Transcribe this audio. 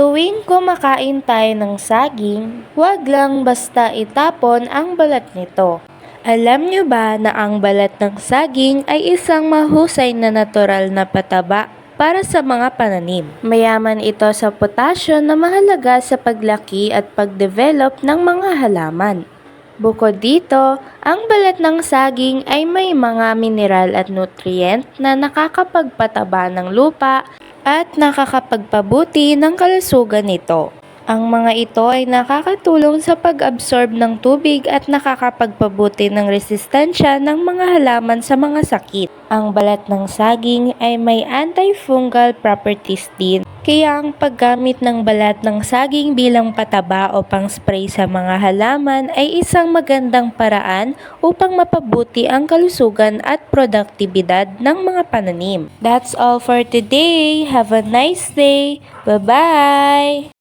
Tuwing kumakain tayo ng saging, huwag lang basta itapon ang balat nito. Alam nyo ba na ang balat ng saging ay isang mahusay na natural na pataba para sa mga pananim? Mayaman ito sa potasyo na mahalaga sa paglaki at pagdevelop ng mga halaman. Bukod dito, ang balat ng saging ay may mga mineral at nutrient na nakakapagpataba ng lupa at nakakapagpabuti ng kalusugan nito. Ang mga ito ay nakakatulong sa pag-absorb ng tubig at nakakapagpabuti ng resistensya ng mga halaman sa mga sakit. Ang balat ng saging ay may antifungal properties din, kaya ang paggamit ng balat ng saging bilang pataba o pang-spray sa mga halaman ay isang magandang paraan upang mapabuti ang kalusugan at produktibidad ng mga pananim. That's all for today. Have a nice day. Bye-bye!